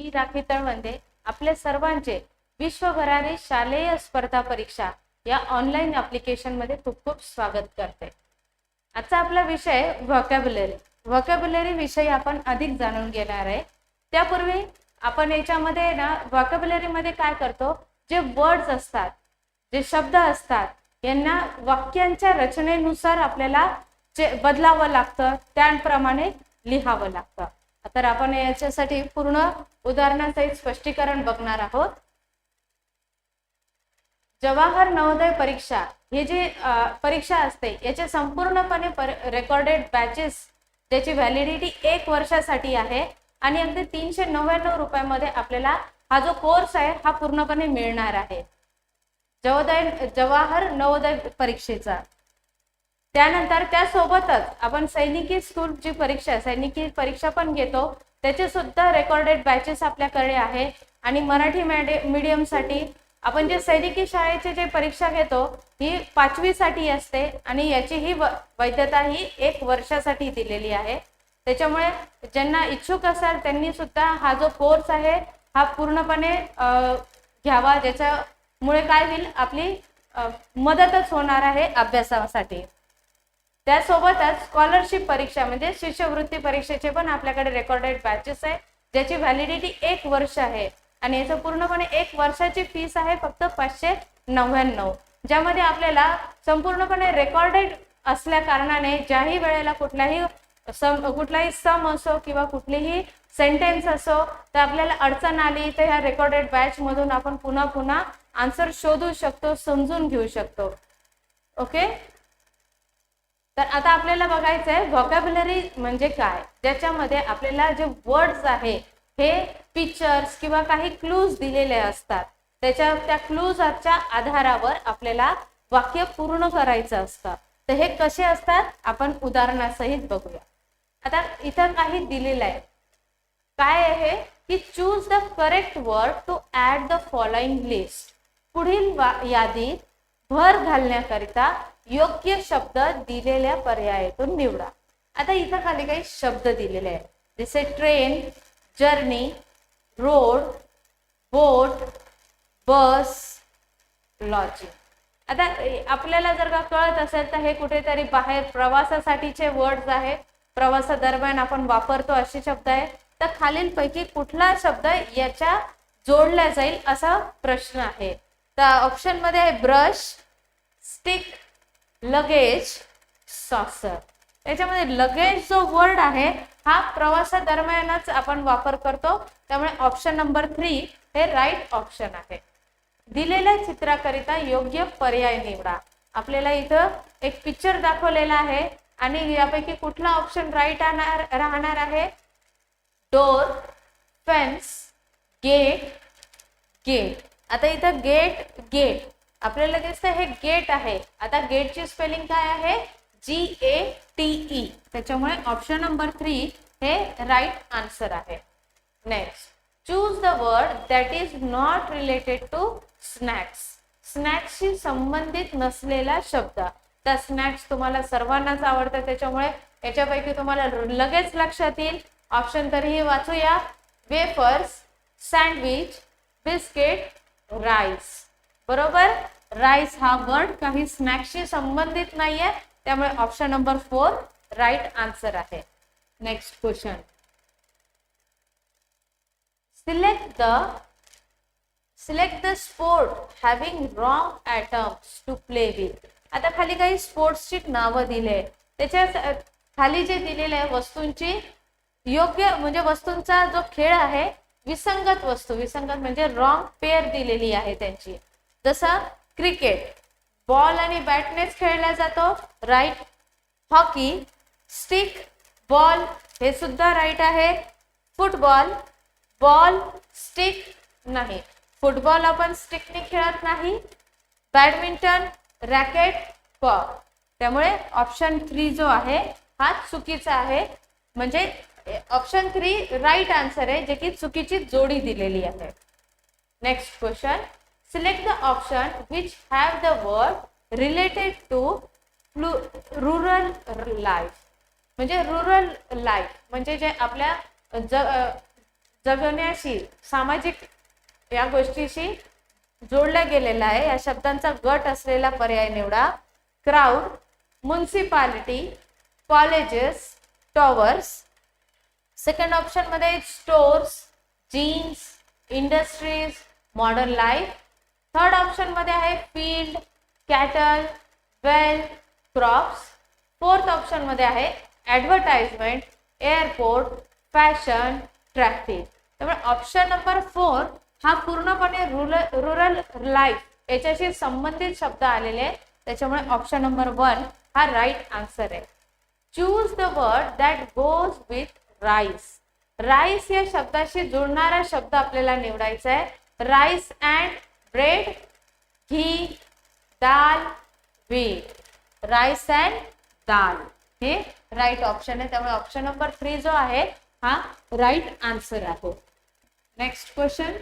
मी राखी तळवंदे आपल्या सर्वांचे विश्वभराने शालेय स्पर्धा परीक्षा या ऑनलाईन ऍप्लिकेशनमध्ये खूप खूप स्वागत करते. आजचा आपला विषय व्हॉकॅब्युलरी व्हॉकॅब्युलरी विषयी आपण अधिक जाणून घेणार आहे. त्यापूर्वी आपण याच्यामध्ये ना व्हॉकॅब्युलरीमध्ये काय करतो? जे वर्ड्स असतात जे शब्द असतात यांना वाक्यांच्या रचनेनुसार आपल्याला जे बदलावं लागतं त्याप्रमाणे लिहावं लागतं. तर आपण याच्यासाठी पूर्ण उदाहरणासहित स्पष्टीकरण बघणार आहोत. जवाहर नवोदय परीक्षा ही जी परीक्षा असते याचे संपूर्णपणे रेकॉर्डेड बॅचेस ज्याची व्हॅलिडिटी एक वर्षासाठी आहे आणि अगदी तीनशे नव्याण्णव रुपयामध्ये आपल्याला हा जो कोर्स आहे हा पूर्णपणे मिळणार आहे. जवोदय जवाहर नवोदय परीक्षेचा. त्यानंतर त्यासोबतच आपण सैनिकी स्कूल जी परीक्षा सैनिकी परीक्षा पण घेतो त्याचे सुद्धा रेकॉर्डेड बॅचेस आपल्याकडे आहे. आणि मराठी मीडियमसाठी आपण जे सैनिकी शाळेचे जे परीक्षा घेतो ही पाचवीसाठी असते आणि याची ही वैधता ही एक वर्षासाठी दिलेली आहे. त्याच्यामुळे ज्यांना इच्छुक असाल त्यांनी सुद्धा हा जो कोर्स आहे हा पूर्णपणे घ्यावा. ज्याच्यामुळे काय होईल आपली मदतच होणार आहे अभ्यासासाठी. त्यासोबतच स्कॉलरशिप परीक्षा म्हणजे शिष्यवृत्ती परीक्षेचे पण आपल्याकडे रेकॉर्डेड बॅचेस आहे ज्याची व्हॅलिडिटी एक वर्ष आहे. आणि याचं पूर्णपणे एक वर्षाची फीस आहे फक्त पाचशे नव्याण्णव. ज्यामध्ये आपल्याला संपूर्णपणे रेकॉर्डेड असल्या कारणाने ज्याही वेळेला कुठल्याही सम कुठलाही सम असो किंवा कुठलीही सेंटेन्स असो तर आपल्याला अडचण आली तर ह्या रेकॉर्डेड बॅचमधून आपण पुन्हा पुन्हा आन्सर शोधू शकतो समजून घेऊ शकतो. ओके तर आता आपल्याला बघायचं आहे व्हॉकॅब्युलरी म्हणजे काय? ज्याच्यामध्ये आपल्याला जे वर्ड्स आहे हे पिक्चर्स किंवा काही क्लूज दिलेले असतात. त्याच्या त्या क्लूजच्या आधारावर आपल्याला वाक्य पूर्ण करायचं असतं. तर हे कसे असतात? आपण उदाहरणासहित बघूया. आता इथं काही दिलेलं आहे. काय आहे? की choose the correct word to add the following list पुढील यादीत भर घालण्याकरिता योग्य शब्द दिलेल्या पर्यायातून निवडा. आता इथं खाली काही शब्द दिलेले आहेत. जसे train journey road boat bus lodging आता आपल्याला जर का कळत असेल तर हे कुठेतरी बाहेर प्रवासासाठीचे वर्ड्स आहे प्रवासादरम्यान आपण वापरतो असे शब्द आहे तर खालीलपैकी कुठला शब्द याच्या जोडला जाईल असा प्रश्न आहे. तर ऑप्शनमध्ये आहे ब्रश स्टिक लगेज सॉसर त्याच्यामध्ये लगेज जो वर्ड आहे हा प्रवासादरम्यानच आपण वापर करतो. त्यामुळे ऑप्शन नंबर थ्री हे राईट ऑप्शन आहे. दिलेल्या चित्राकरिता योग्य पर्याय निवडा. आपल्याला इथं एक पिक्चर दाखवलेला आहे आणि यापैकी कुठला ऑप्शन राईट राहणार आहे? डोर फेन्स गेट गेट आता इथं गेट गेट आपल्याला दिसतं हे गेट आहे. आता गेटची स्पेलिंग काय आहे? जी ए टी ई त्याच्यामुळे ऑप्शन नंबर थ्री हे राईट आन्सर आहे. Next choose the word that is not related to snacks स्नॅक्सशी संबंधित नसलेला शब्द. त्या स्नॅक्स तुम्हाला सर्वांनाच आवडतात. त्याच्यामुळे याच्यापैकी तुम्हाला लगेच लक्षात येईल. ऑप्शन तरीही वाचूया. Wafers sandwich biscuit rice. बरोबर? राईस हा वर्ड काही स्नॅक्सशी संबंधित नाहीये. त्यामुळे option number four right answer आहे. Next question select the select the sport having wrong items to play with आता खाली काही स्पोर्ट्सची नावं दिले. त्याच्याखाली जे दिलेले आहे वस्तूंची योग्य म्हणजे वस्तूंचा जो खेळ आहे विसंगत वस्तू विसंगत म्हणजे रॉंग पेअर दिलेली आहे त्यांची. जसं क्रिकेट बॉल आणि बॅटनेच खेळला जातो राईट हॉकी स्टिक बॉल हे सुद्धा राईट आहे. फुटबॉल बॉल स्टिक नाही. फुटबॉल आपण स्टिकने खेळत नाही. बॅडमिंटन रॅकेट बॉ त्यामुळे ऑप्शन थ्री जो आहे हा चुकीचा आहे. म्हणजे ऑप्शन थ्री राईट आन्सर आहे जे की चुकीची जोडी दिलेली आहे. Next question select the option which have the word related to rural life म्हणजे रुरल लाईफ म्हणजे जे आपल्या जग जगण्याशी सामाजिक या गोष्टीशी जोडल्या गेलेला आहे. या शब्दांचा गट असलेला पर्याय निवडा. Crowd municipality colleges towers second ऑप्शनमध्ये stores jeans industries modern life third ऑप्शनमध्ये आहे field cattle well crops fourth ऑप्शनमध्ये आहे ऍडव्हर्टाइजमेंट एअरपोर्ट फॅशन ट्रॅफिक त्यामुळे ऑप्शन नंबर फोर हा पूर्णपणे रुरल रुरल लाईफ याच्याशी संबंधित शब्द आलेले आहेत. त्याच्यामुळे ऑप्शन नंबर वन हा राईट आन्सर आहे. Choose the word that goes with rice. Rice या शब्दाशी जुळणारा शब्द आपल्याला निवडायचा आहे. Rice and bread ghee dal wheat rice and dal. हे राईट ऑप्शन आहे. त्यामुळे ऑप्शन नंबर थ्री जो आहे हा राईट आन्सर आहे. नेक्स्ट क्वेश्चन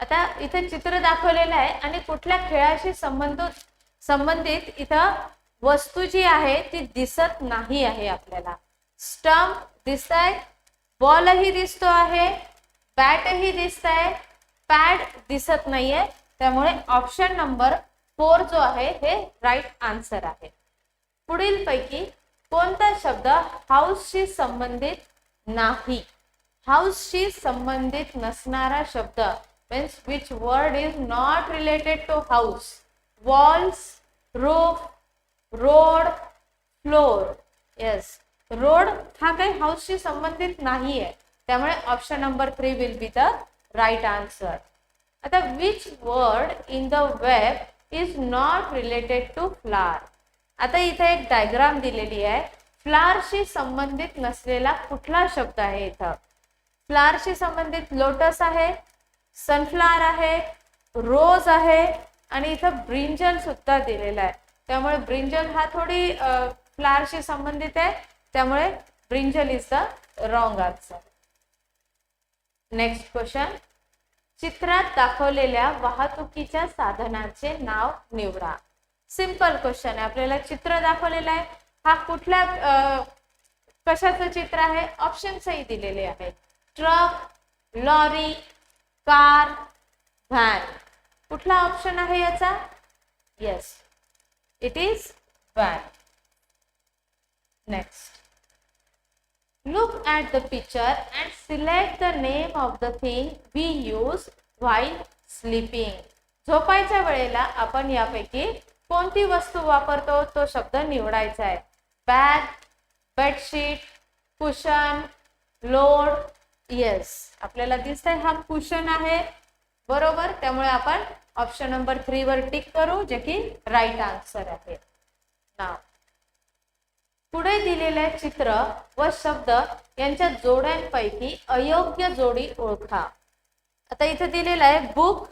आता इथे चित्र दाखवलेलं आहे आणि कुठल्या खेळाशी संबंधित संबंधित इथं वस्तू जी आहे ती दिसत नाही आहे आपल्याला. स्टंप दिसत आहे बॉलही दिसतो आहे बॅटही दिसत आहे पॅड दिसत नाहीये. त्यामुळे ऑप्शन नंबर फोर जो आहे हे राईट आन्सर आहे. पुढील पैकी कोणता शब्द हाऊसशी संबंधित नाही? हाऊसशी संबंधित नसणारा शब्द means which word is not related to house walls roof road floor yes road हा काही हाऊसशी संबंधित नाही आहे त्यामुळे option number three will be the right answer आता which word in the web is not related to flower आता इथे एक डायग्राम दिलेली आहे. फ्लावरशी संबंधित नसलेला कुठला शब्द आहे इथं? फ्लावरशी संबंधित लोटस आहे सनफ्लावर आहे रोज आहे आणि इथं ब्रिंजल सुद्धा दिलेला आहे. त्यामुळे ब्रिंजल हा थोडी फ्लावरशी संबंधित आहे. त्यामुळे brinjal is the wrong answer next question चित्रात दाखवलेल्या वाहतुकीच्या साधनाचे नाव निवडा. सिंपल क्वेश्चन आहे. आपल्याला चित्र दाखवलेलं आहे. हा कुठल्या कशाचं चित्र आहे? ऑप्शन्सही दिलेले आहेत. ट्रक लॉरी कार व्हॅन कुठला ऑप्शन आहे याचा? Yes it is van. Next Look at the picture and select the name of the thing we use while sleeping. झोपायच्या वेळेला आपण यापैकी कोणती वस्तू वापरतो? तो शब्द निवडायचा आहे. Bag bedsheet cushion load yes आपल्याला दिसतंय हा कुशन आहे. बरोबर? त्यामुळे आपण ऑप्शन नंबर थ्री वर टिक करू जे की राईट आन्सर आहे. नाव पुढे दिलेले चित्र व शब्द यांच्या जोड्यांपैकी अयोग्य जोडी ओळखा. आता इथे दिलेलं आहे बुक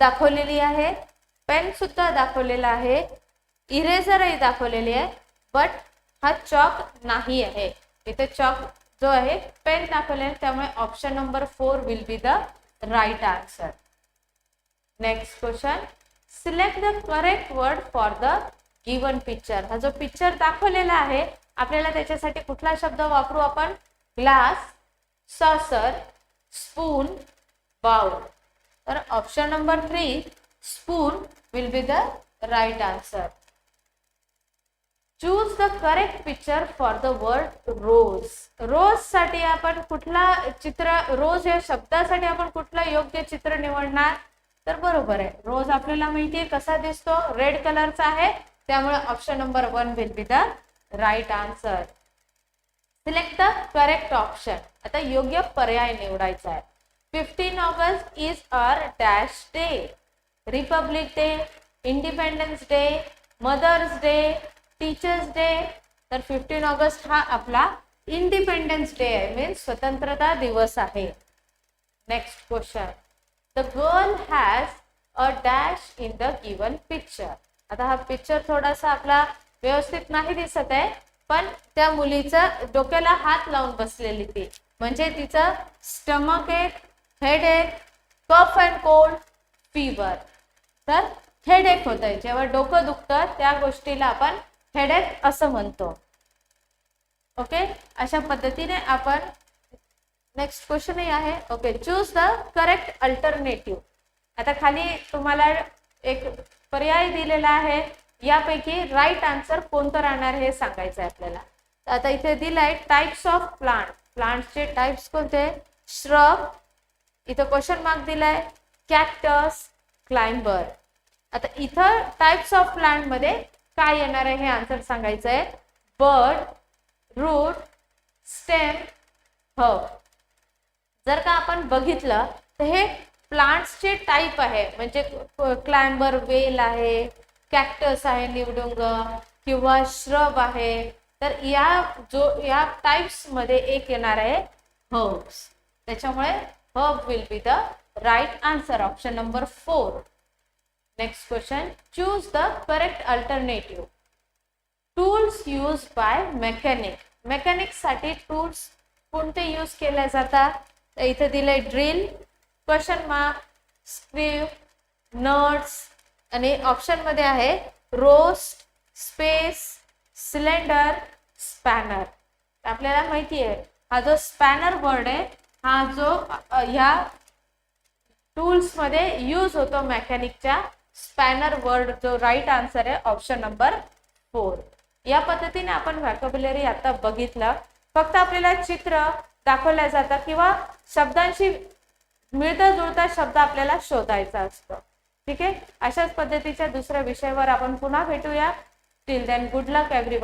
दाखवलेली आहे पेन सुद्धा दाखवलेला आहे इरेझरही दाखवलेली आहे बट हा चॉक नाही आहे. इथे चॉक जो आहे पेन दाखवले आहे त्यामुळे option number four will be the right answer next question select the correct word for the given picture हा जो पिक्चर दाखवलेला आहे आपल्याला त्याच्यासाठी कुठला शब्द वापरू आपण? ग्लास सॉसर स्पून बाउल तर option number three spoon will be the right answer choose the correct picture for the word rose रोजसाठी आपण कुठला चित्र रोज या शब्दासाठी आपण कुठलं योग्य चित्र निवडणार? तर बरोबर आहे. रोज आपल्याला माहितीये कसा दिसतो? रेड कलरचा आहे. त्यामुळे option number one will be the right answer select the correct option आता योग्य पर्याय निवडायचा आहे. Fifteen August is uh dash day Republic Day Independence Day Mother's Day Teachers' Day तर फिफ्टीन ऑगस्ट हा आपला इंडिपेंडन्स डे आहे. मीन्स स्वतंत्रता दिवस आहे. Next question the girl has a dash in the given picture आता हा पिक्चर थोडासा आपला व्यवस्थित नाही दिसत आहे पण त्या मुलीचं डोक्याला हात लावून बसलेली ती. म्हणजे तिचं स्टमक एक हेड एक कफ अँड कोल्ड फीवर तर हेडेक होत आहे जेव्हा डोकं दुखतं त्या गोष्टीला आपण हेडेक असं म्हणतो. ओके अशा पद्धतीने आपण नेक्स्ट क्वेश्चनही आहे. Okay choose the correct alternative आता खाली तुम्हाला एक पर्याय दिलेला आहे. यापैकी राईट आन्सर कोणतं राहणार हे सांगायचं आहे आपल्याला. आता इथे दिलाय टाइप्स ऑफ प्लांट प्लांटचे टाइप्स कोणते? श्रब इथं क्वेश्चन मार्क दिलाय. कॅक्टस क्लाइंबर आता इथं टाइप्स ऑफ प्लांटमध्ये काय येणार आहे हे आन्सर सांगायचं आहे. बर्ड रूट स्टेम हब जर का आपण बघितलं तर हे प्लांट्सचे टाईप आहे. म्हणजे क्लाइंबर वेल आहे कॅक्टस आहे निवडुंग किंवा श्रब आहे. तर या जो या टाइप्समध्ये एक येणार आहे हर्ब्स त्याच्यामुळे herb will be the right answer option number four next question choose the correct alternative tools use by mechanic मेकॅनिकसाठी tools कोणते यूज केले जातात? तर दिलंय drill question mark screw nuts आणि ऑप्शनमध्ये आहे रोस्ट स्पेस सिलेंडर स्पॅनर आपल्याला माहिती आहे हा जो स्पॅनर वर्ड आहे हा जो ह्या टूल्समध्ये यूज होतो मेकॅनिकच्या स्पॅनर वर्ड जो राईट आन्सर आहे ऑप्शन नंबर फोर या पद्धतीने आपण व्हॅकॅब्युलरी आता बघितलं. फक्त आपल्याला चित्र दाखवल्या जातात किंवा शब्दांशी मिळता जुळता शब्द आपल्याला शोधायचा असतो. ठीक आहे? अशाच पद्धतीच्या दुसऱ्या विषयावर आपण पुन्हा भेटूया. Till then good luck every